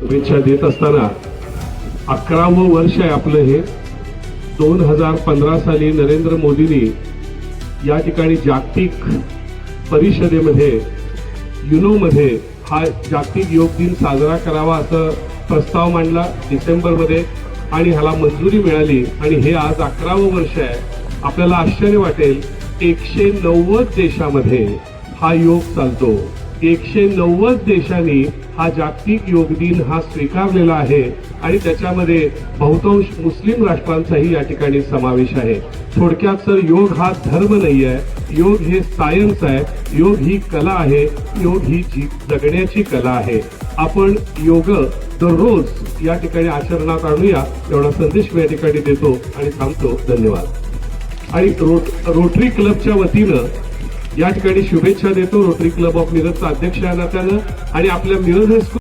शुभेच्छा देत असताना अकरावं वर्ष आहे आपलं हे. दोन हजार पंधरा साली नरेंद्र मोदींनी या ठिकाणी जागतिक परिषदेमध्ये युनोमध्ये हा जागतिक योग दिन साजरा करावा असं प्रस्ताव मांडला डिसेंबरमध्ये आणि ह्याला मंजुरी मिळाली. आणि हे आज अकरावं वर्ष आहे. आपल्याला आश्चर्य वाटेल एकशे नव्वद देशामध्ये हा योग चालतो. एकशे नव्वद देशांनी हा जागतिक योग दिन हा स्वीकारलेला आहे आणि त्याच्यामध्ये बहुतांश मुस्लिम राष्ट्रांचाही या ठिकाणी समावेश आहे. थोडक्यात सर योग हा धर्म नाही आहे. योग हे सायन्स आहे. योग ही कला आहे. योग ही जी जगण्याची कला आहे. आपण योग दररोज या ठिकाणी आचरणात आणूया. एवढा संदेश मी या ठिकाणी देतो आणि थांबतो. धन्यवाद. आणि रोट रोटरी क्लबच्या वतीनं या ठिकाणी शुभेच्छा देतो रोटरी क्लब ऑफ मिरजचा अध्यक्ष या नात्यानं आणि आपल्या मिरज हायस्कूल